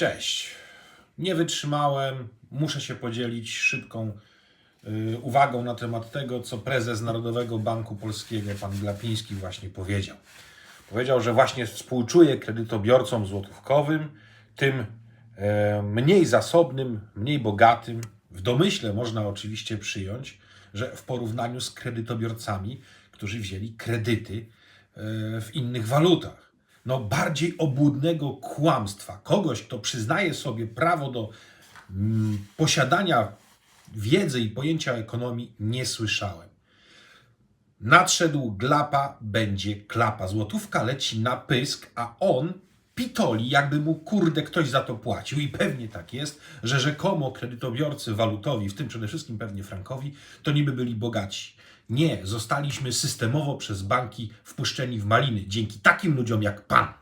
Cześć. Nie wytrzymałem. Muszę się podzielić szybką y, uwagą na temat tego, co prezes Narodowego Banku Polskiego, pan Glapiński, właśnie powiedział. Powiedział, że właśnie współczuje kredytobiorcom złotówkowym, tym e, mniej zasobnym, mniej bogatym. W domyśle można oczywiście przyjąć, że w porównaniu z kredytobiorcami, którzy wzięli kredyty e, w innych walutach. No bardziej obłudnego kłamstwa, kogoś, kto przyznaje sobie prawo do mm, posiadania wiedzy i pojęcia ekonomii, nie słyszałem. Nadszedł glapa, będzie klapa. Złotówka leci na pysk, a on pitoli, jakby mu kurde ktoś za to płacił. I pewnie tak jest, że rzekomo kredytobiorcy walutowi, w tym przede wszystkim pewnie frankowi, to niby byli bogaci. Nie, zostaliśmy systemowo przez banki wpuszczeni w maliny dzięki takim ludziom jak pan.